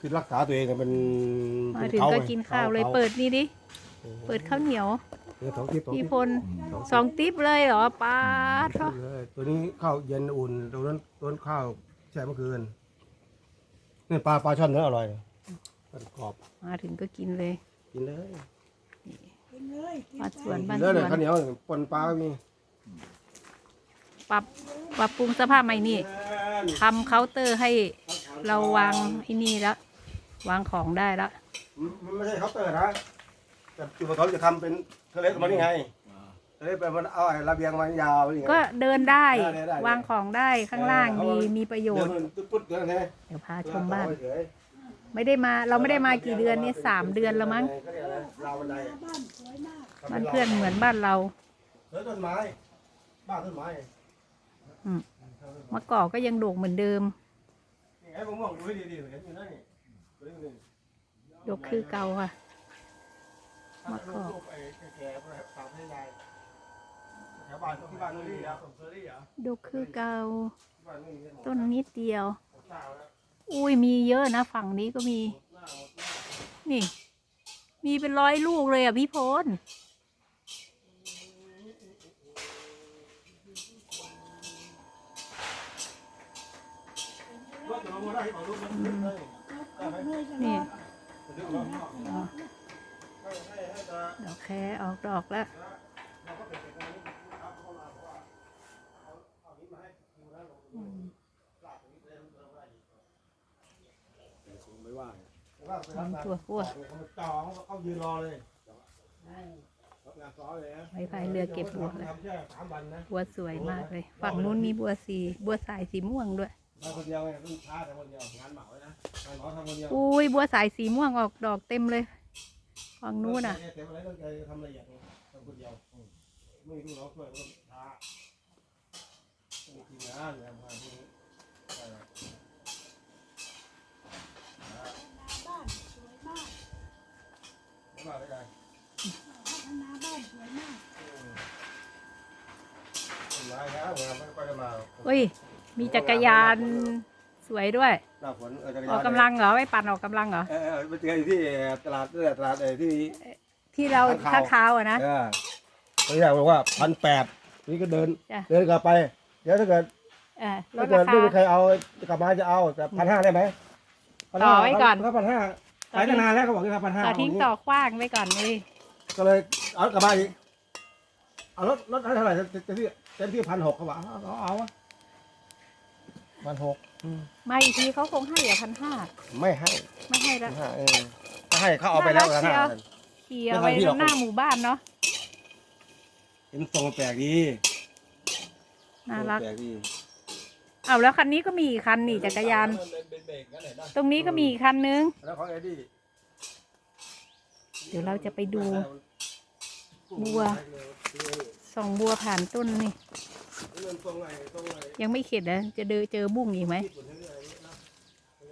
คือรักษาตัวเองอะมันมาถึงก็กินข้าวเลยเปิดนี่ดิ เปิดข้าวเหนียวเออสองทิศสองพี่ทิศพลสองติ๊บเลยเหรอป้าดเออตัวนี้ข้าวเย็นอุ่นตัวนั้นตัวนั้นข้าวแช่เมื่อคืนนี่ปลาปลาช่อนเนื้ออร่อยมันกรอบมาถึงก็กินเลยกินเลยบ้านสวนกิบ้านนสเลยวเลยนข้าวเหนียวปนปลาก็มีปรับปรับปรุงสภาพใหม่นี่ทำเคาน์เตอร์ให้เราวางไอ้นี่แล้ว วางของได้แล้วมันไม่ใช่เคาน์เตอร์นะแต่จุดประสงค์จะทำเป็นเทเลสมานี่ไงเทเลสเป็นมันเอาไอ้ระเบียงมายาวนี่ไง ก็เดินได้ ได้ได้ได้ วางของได้ข้างล่างเออดีเอามีประโยชน์เดินมันปุ๊ดๆเดินเลยเดี๋ยวพาชมบ้าน ไม่ได้มาเราไม่ได้มากี่เดือนนี่สามเดือนแล้วมั้งเขาเรียกอะไรราวบันไดอะบ้านเพื่อนเหมือนบ้านเรา เฮ้ยต้นไม้ บ้านต้นไม้มะกอกก็ยังโด่งเหมือนเดิมยังไงผมมองดูให้ดีๆเห็นอยู่นั่นนี่ ดกคือเก่าค่ะมาก่อนดกคือเก่า ต้นนิดเดียว อุ้ยมีเยอะนะ ฝั่งนี้ก็มี นี่ มีเป็นร้อยลูกเลยอะพี่พลอืม นี่ดอกแคออกดอกแล้วเราก็เป็นเด็กคนนี้ครับเข้ามาเพราะว่าเอาเอานี้มาให้ดูแล้วลงอืมลาดตรงนี้เลยมันไม่ได้อีกไม่ว่าตัวพัวจองเขายืนรอเลยรับงานซ้อเลยนะไม้พายเรือเก็บบัวเลยบัวสวยมากเลย ฝั่งนู้นมีบัวสี บัวสายสีม่วงด้วยมาคนเดียวไงลูกค้าแต่คนเดียวงานเหมาเลย อุ้ยบัวสายสีม่วงออกดอกเต็มเลยฝั่งนู้นอะเต็มอะไรต้องใจทำละเอียดเลยทำคนเดียวอืมไม่มีลูกน้องช่วยก็ช้าต้องมีทีมงานทำงานพวกนี้ใช่ครับบ้านสวยมากไม่ว่าได้ไงพัฒนาบ้านสวยมากต้นไม้ครับงานไม่ค่อยได้มาอุ้ย มีจักรยาน สวยด้วย หน้าฝนเออจักรยานออกกำลังเหรอไปปั่นออกกำลังเหรอ เออเออไปเจออยู่ที่ตลาดนี่แหละตลาดเออที่ ที่เราข้างข่าวข้างคาวอะนะ เออตัวอย่างบอกว่าพันแปดนี่ก็เดิน จ้ะ เดินกลับไป เดี๋ยวถ้าเกิดเออลถ้าดเกิราดคาไม่มีใครเอากลับมาจะเอาแต่พันห้าได้ไหมต่อไว้ก่อนก็พันห้าขายตั้งนานแล้วเขาบอกว่าพันห้า ต่อทิ้งต่อขว้างไว้ก่อนเลยก็เลยเอากลับมาอีก เอารถรถให้เท่าไหร่เต็มที่เต็มที่พันหกเขาบอกเอาเอาเอาวะ พันหกมาอีกทีเขาคงให้อะพันห้าไม่ให้ไม่ให้พัละนห้าเออถ้าให้เขาเอาไปแล้วน่ารัพักนห้าเชียวขี่เอาไว้ไม่ทำพี่หรอก หน้าหมู่บ้านเนาะเห็นทรงแปลกดีน่ารักแปลกดีเอาแล้วคันนี้ก็มีอีกคันนี่จักรยาน ตรงนี้ก็มีอีกคันนึง แล้วของเอ็ดดี้เดี๋ยวเราจะไปดูบัว ส่องบัวผ่านต้นนี่เงินทรงไงทรงไงยังไม่เข็ดนะจะเจอเจอบุ้งอีกไหมญี่ปุ่นนี่อะไรนี่น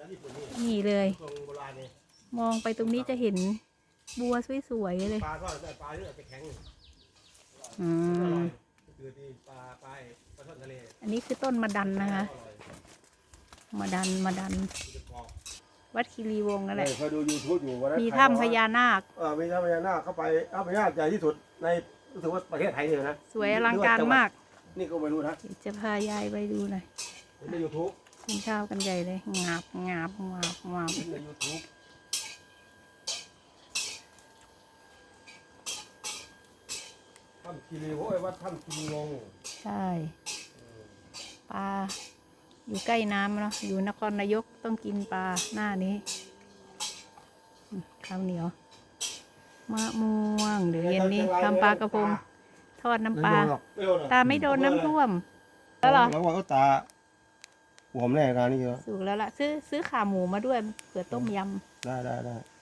ะญี่ปุ่นนี่นี่เลยทรงโบราณนี่มองไปตรงนี้จะเห็นบัวสวยๆเลยปลาก็ได้ปลาที่อาจจะแข็งอือร่มอยคือดีปลาปลาปลาทอดทะเลอันนี้คือต้นมะดันนะคะอร่อยมะดันมะดันมันจะกรอบวัดคีรีวงศ์นั่นแหละเคยดูยูทูบอยู่วันนั้นมีใครถ้ำบอกพว่าญานาคเออมีถ้ำพญานาคเข้าไปถ้ำพญานาคใหญ่ที่สุดใน รู้สึกว่าประเทศไทยเลยนะสวยอลังการมาก นี่ก็ไม่รู้นะเดี๋ยวจะพายายไปดูหน่อยเห็นในยูทูบกินข้าวกันใหญ่เลยงาบงาบงาบงาบเห็นในยูทูบถ้ำคีรีโอ้ยวัดถ้ำคีรีวงศ์ใช่ปลาอยู่ใกล้น้ำเนาะอยู่นครนายกต้องกินปลาหน้านี้อืมข้าวเหนียว มะม่วง เดี๋ยวเย็นนี้ทำปลากระพงทอดน้ำปลาไม่โดนหรอกไม่โดนหรอกตาไม่โดนน้ำท่วม แล้วเหรอแล้วว่าเขาตาหัวมนแน่ร้านนี้เยอะสุกแล้วล่ะ ซื้อซื้อขาหมูมาด้วยเผื่อต้มยได้ได้ได้ำ